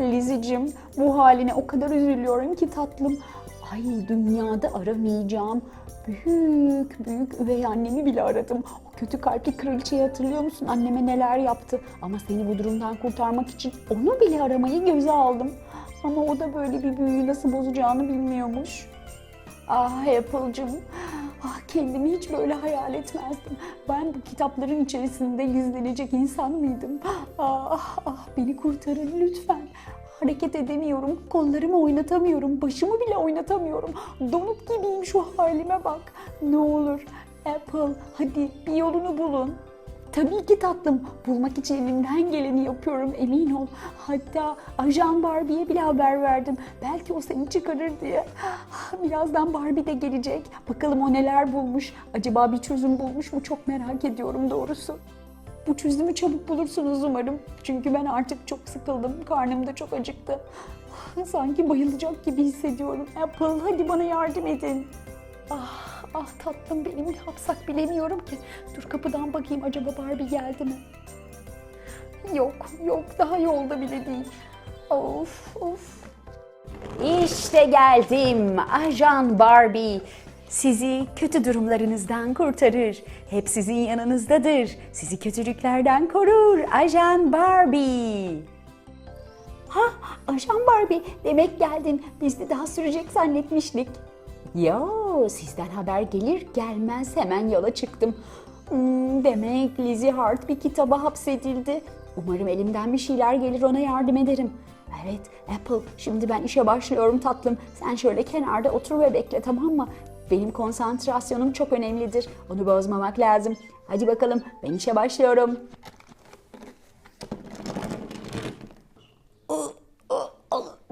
Lizicim bu haline o kadar üzülüyorum ki tatlım. Ay dünyada aramayacağım. Büyük büyük üvey annemi bile aradım. O kötü kalpli kraliçeyi hatırlıyor musun? Anneme neler yaptı. Ama seni bu durumdan kurtarmak için onu bile aramayı göze aldım. Ama o da böyle bir büyüyü nasıl bozacağını bilmiyormuş. Ah Apple'cığım, ah kendimi hiç böyle hayal etmezdim. Ben bu kitapların içerisinde gizlenecek insan mıydım? Ah ah beni kurtarın lütfen. Hareket edemiyorum, kollarımı oynatamıyorum, başımı bile oynatamıyorum. Donuk gibiyim şu halime bak. Ne olur Apple hadi bir yolunu bulun. Tabii ki tatlım. Bulmak için elimden geleni yapıyorum emin ol. Hatta ajan Barbie'ye bile haber verdim. Belki o seni çıkarır diye. Birazdan Barbie de gelecek. Bakalım o neler bulmuş. Acaba bir çözüm bulmuş mu çok merak ediyorum doğrusu. Bu çözümü çabuk bulursunuz umarım. Çünkü ben artık çok sıkıldım. Karnım da çok acıktı. Sanki bayılacak gibi hissediyorum. Apple hadi bana yardım edin. Ah, ah tatlım benim ne yapsak bilemiyorum ki. Dur kapıdan bakayım acaba Barbie geldi mi? Yok, yok daha yolda bile değil. Of, of. İşte geldim. Ajan Barbie. Sizi kötü durumlarınızdan kurtarır. Hep sizin yanınızdadır. Sizi kötülüklerden korur. Ajan Barbie. Ha, Ajan Barbie demek geldin. Biz de daha sürecek zannetmiştik. Yo, sizden haber gelir gelmez hemen yola çıktım. Hmm, demek Lizzie Hart bir kitaba hapsedildi. Umarım elimden bir şeyler gelir ona yardım ederim. Evet Apple şimdi ben işe başlıyorum tatlım. Sen şöyle kenarda otur ve bekle tamam mı? Benim konsantrasyonum çok önemlidir. Onu bozmamak lazım. Hadi bakalım ben işe başlıyorum.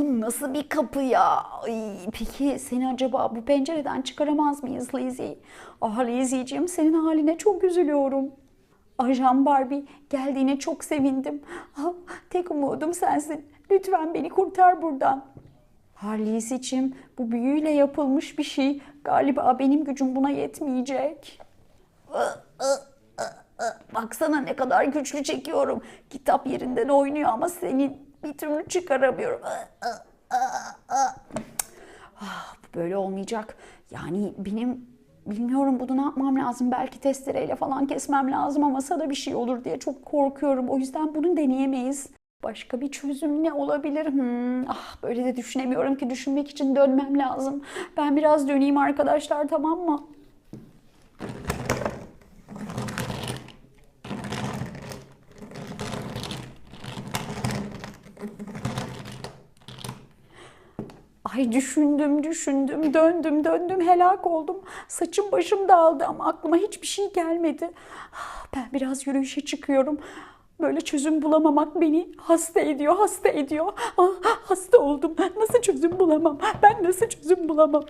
Bu nasıl bir kapı ya? Ay, peki seni acaba bu pencereden çıkaramaz mıyız Lizzie? Ah Lizzie'ciğim senin haline çok üzülüyorum. Ajan Barbie geldiğine çok sevindim. Ah, tek umudum sensin. Lütfen beni kurtar buradan. Ha Lizzie'ciğim bu büyüyle yapılmış bir şey. Galiba benim gücüm buna yetmeyecek. Baksana ne kadar güçlü çekiyorum. Kitap yerinden oynuyor ama seni bir türlü çıkaramıyorum. Ah, bu böyle olmayacak. Yani benim bilmiyorum bunu ne yapmam lazım. Belki testereyle falan kesmem lazım ama sana bir şey olur diye çok korkuyorum. O yüzden bunu deneyemeyiz. Başka bir çözüm ne olabilir? Hmm, ah böyle de düşünemiyorum ki düşünmek için dönmem lazım. Ben biraz döneyim arkadaşlar tamam mı? Ay düşündüm, düşündüm, döndüm, döndüm, helak oldum. Saçım başım dağıldı ama aklıma hiçbir şey gelmedi. Ah, Ben biraz yürüyüşe çıkıyorum. Böyle çözüm bulamamak beni hasta ediyor, hasta ediyor. Ah, hasta oldum. Nasıl çözüm bulamam? Ben nasıl çözüm bulamam?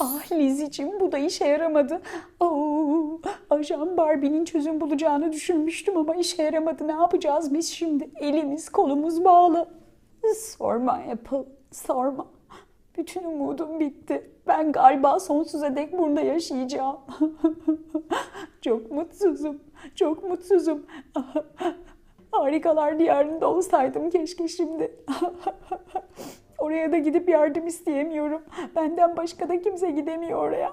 Ah Lizzie'cim bu da işe yaramadı. Oo, Ajan Barbie'nin çözüm bulacağını düşünmüştüm ama işe yaramadı. Ne yapacağız biz şimdi? Elimiz kolumuz bağlı. Sorma Apple, sorma. Bütün umudum bitti. Ben galiba sonsuza dek burada yaşayacağım. çok mutsuzum, çok mutsuzum. Harikalar diyarında olsaydım keşke şimdi. Oraya da gidip yardım isteyemiyorum. Benden başka da kimse gidemiyor oraya.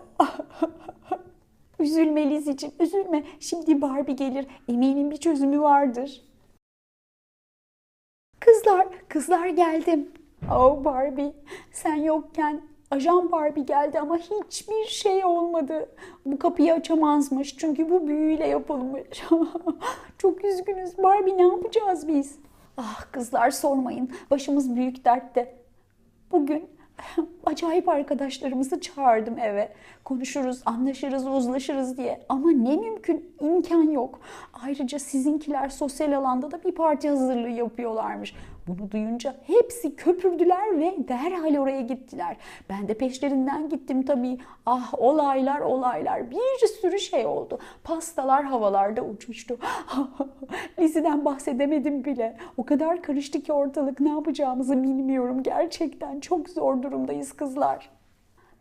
üzülme Lizzie'cim, üzülme. Şimdi Barbie gelir. Eminim bir çözümü vardır. Kızlar, kızlar geldim. Oh Barbie, sen yokken ajan Barbie geldi ama hiçbir şey olmadı. Bu kapıyı açamazmış çünkü bu büyüyle yapılmış. Çok üzgünüz Barbie ne yapacağız biz? Ah kızlar sormayın başımız büyük dertte. Bugün acayip arkadaşlarımızı çağırdım eve. Konuşuruz, anlaşırız, uzlaşırız diye. Ama ne mümkün, imkan yok. Ayrıca sizinkiler sosyal alanda da bir parti hazırlığı yapıyorlarmış. Bunu duyunca hepsi köpürdüler ve derhal oraya gittiler. Ben de peşlerinden gittim tabii. Ah olaylar olaylar bir sürü şey oldu. Pastalar havalarda uçuştu. Lizzie'den bahsedemedim bile. O kadar karıştı ki ortalık ne yapacağımızı bilmiyorum. Gerçekten çok zor durumdayız kızlar.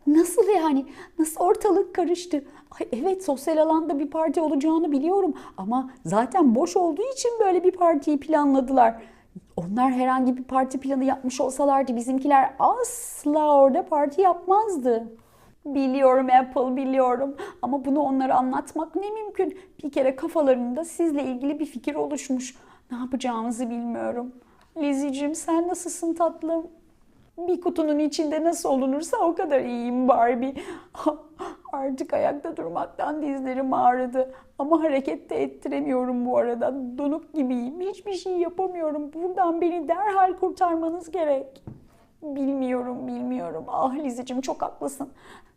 Nasıl yani? Nasıl ortalık karıştı? Ay evet sosyal alanda bir parti olacağını biliyorum ama zaten boş olduğu için böyle bir partiyi planladılar. Onlar herhangi bir parti planı yapmış olsalardı bizimkiler asla orada parti yapmazdı. Biliyorum Apple biliyorum ama bunu onlara anlatmak ne mümkün. Bir kere kafalarında sizle ilgili bir fikir oluşmuş. Ne yapacağımızı bilmiyorum. Lizzie'cim sen nasılsın tatlım? Bir kutunun içinde nasıl olunursa o kadar iyiyim Barbie. Artık ayakta durmaktan dizlerim ağrıdı. Ama hareket de ettiremiyorum bu arada. Donuk gibiyim. Hiçbir şey yapamıyorum. Buradan beni derhal kurtarmanız gerek. Bilmiyorum, bilmiyorum. Ah Lizzie'cim çok haklısın.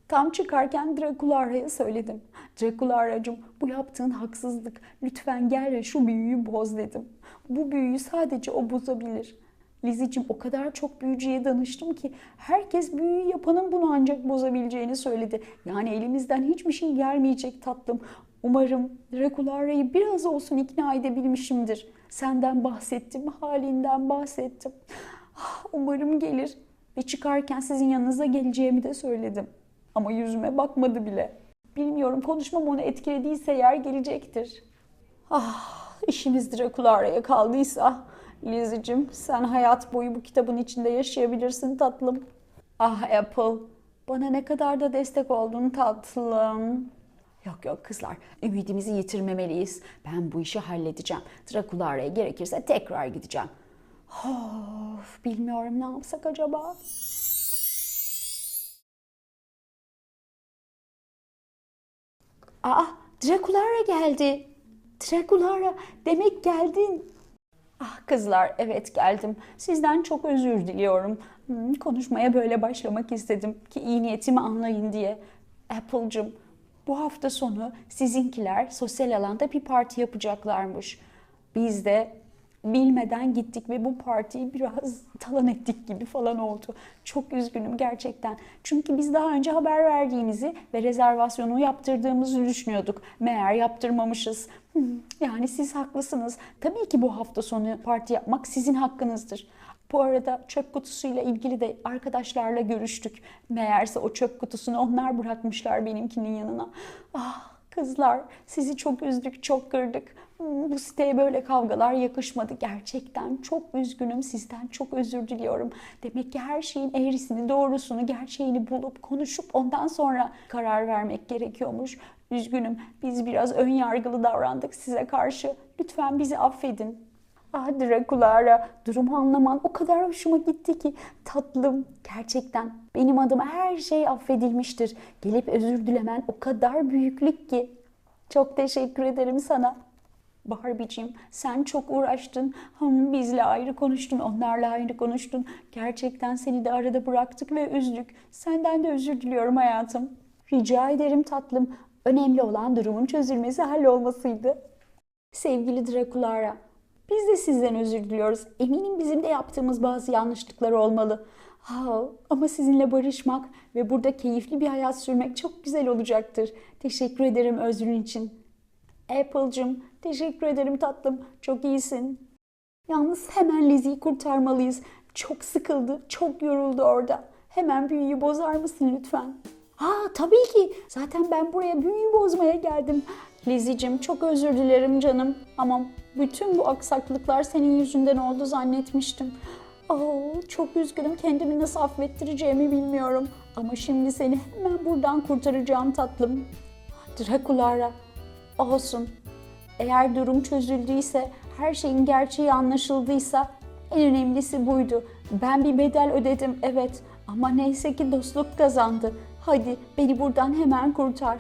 Tam çıkarken Drakulara'ya söyledim. Drakulara'cığım bu yaptığın haksızlık. Lütfen gel ve şu büyüyü boz dedim. Bu büyüyü sadece o bozabilir. Lizzie'cim o kadar çok büyücüye danıştım ki herkes büyüyü yapanın bunu ancak bozabileceğini söyledi. Yani elimizden hiçbir şey gelmeyecek tatlım. Umarım Drakulara'yı biraz olsun ikna edebilmişimdir. Senden bahsettim, halinden bahsettim. Ah, Umarım gelir ve çıkarken sizin yanınıza geleceğimi de söyledim. Ama yüzüme bakmadı bile. Bilmiyorum konuşmam onu etkilediyse yer gelecektir. Ah işimiz Drakulara'ya kaldıysa Lizzie'cim sen hayat boyu bu kitabın içinde yaşayabilirsin tatlım. Ah Apple bana ne kadar da destek oldun tatlım. Yok yok kızlar ümidimizi yitirmemeliyiz. Ben bu işi halledeceğim. Drakulara'ya gerekirse tekrar gideceğim. Of, bilmiyorum ne yapsak acaba? Aa, Drakulara geldi. Drakulara, demek geldin. Ah kızlar, evet geldim. Sizden çok özür diliyorum. Hmm, konuşmaya böyle başlamak istedim ki iyi niyetimi anlayın diye. Apple'cım, bu hafta sonu sizinkiler sosyal alanda bir parti yapacaklarmış. Biz de bilmeden gittik ve bu partiyi biraz talan ettik gibi falan oldu. Çok üzgünüm gerçekten. Çünkü biz daha önce haber verdiğimizi ve rezervasyonu yaptırdığımızı düşünüyorduk. Meğer yaptırmamışız. Yani siz haklısınız. Tabii ki bu hafta sonu parti yapmak sizin hakkınızdır. Bu arada çöp kutusuyla ilgili de arkadaşlarla görüştük. Meğerse o çöp kutusunu onlar bırakmışlar benimkinin yanına. Ah kızlar sizi çok üzdük, çok kırdık. Bu siteye böyle kavgalar yakışmadı. Gerçekten çok üzgünüm. Sizden çok özür diliyorum. Demek ki her şeyin eğrisini, doğrusunu, gerçeğini bulup konuşup ondan sonra karar vermek gerekiyormuş. Üzgünüm. Biz biraz ön yargılı davrandık size karşı. Lütfen bizi affedin. Ah Drakulara, durumu anlaman o kadar hoşuma gitti ki tatlım. Gerçekten benim adıma her şey affedilmiştir. Gelip özür dilemen o kadar büyüklük ki. Çok teşekkür ederim sana. Barbie'cim sen çok uğraştın. Hım, bizle ayrı konuştun, onlarla ayrı konuştun. Gerçekten seni de arada bıraktık ve üzdük. Senden de özür diliyorum hayatım. Rica ederim tatlım. Önemli olan durumun çözülmesi, hallolmasıydı. Sevgili Drakulara, biz de sizden özür diliyoruz. Eminim bizim de yaptığımız bazı yanlışlıklar olmalı. Ha, ama sizinle barışmak ve burada keyifli bir hayat sürmek çok güzel olacaktır. Teşekkür ederim özrün için. Apple'cım teşekkür ederim tatlım. Çok iyisin. Yalnız hemen Lizzie'yi kurtarmalıyız. Çok sıkıldı, çok yoruldu orada. Hemen büyüyü bozar mısın lütfen? Aa tabii ki. Zaten ben buraya büyüyü bozmaya geldim. Lizzie'cim çok özür dilerim canım. Ama bütün bu aksaklıklar senin yüzünden oldu zannetmiştim. Oo, çok üzgünüm. Kendimi nasıl affettireceğimi bilmiyorum. Ama şimdi seni hemen buradan kurtaracağım tatlım. Drakulara. Olsun. Eğer durum çözüldüyse, her şeyin gerçeği anlaşıldıysa en önemlisi buydu. Ben bir bedel ödedim evet ama neyse ki dostluk kazandı. Hadi beni buradan hemen kurtar.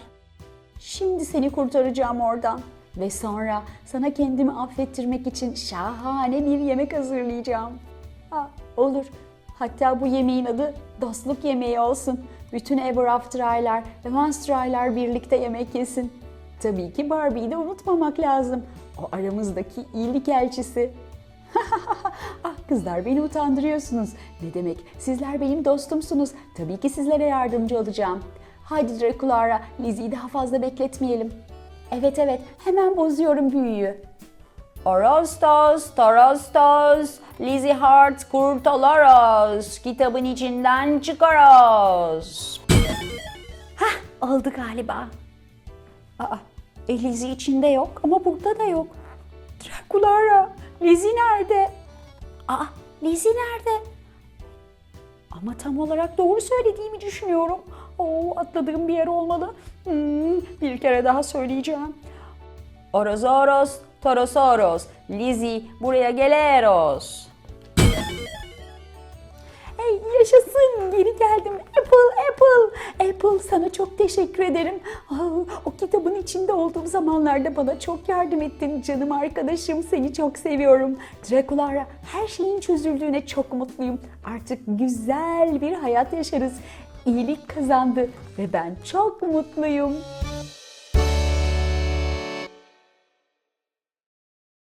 Şimdi seni kurtaracağım oradan. Ve sonra sana kendimi affettirmek için şahane bir yemek hazırlayacağım. Ha, olur. Hatta bu yemeğin adı dostluk yemeği olsun. Bütün Ever After Aylar ve Monster Aylar birlikte yemek yesin. Tabii ki Barbie'yi de unutmamak lazım. O aramızdaki iyilik elçisi. ah kızlar beni utandırıyorsunuz. Ne demek? Sizler benim dostumsunuz. Tabii ki sizlere yardımcı olacağım. Haydi Drakulara, Lizzie'yi daha fazla bekletmeyelim. Evet evet, hemen bozuyorum büyüyü. Orostos, Torostos, Lizzie Hart kurtularos, kitabın içinden çıkaros. Hah, oldu galiba. Aa, e, Lizzie içinde yok ama burada da yok. Drakulara, Lizzie nerede? Aa, Lizzie nerede? Ama tam olarak doğru söylediğimi düşünüyorum. Oo, atladığım bir yer olmalı. Hmm, bir kere daha söyleyeceğim. Orozoros, Torosoros, Lizzie buraya geleros. Yaşasın geri geldim. Apple, Apple. Apple sana çok teşekkür ederim. Aa, o kitabın içinde olduğum zamanlarda bana çok yardım ettin canım arkadaşım. Seni çok seviyorum. Drakulara her şeyin çözüldüğüne çok mutluyum. Artık güzel bir hayat yaşarız. İyilik kazandı ve ben çok mutluyum.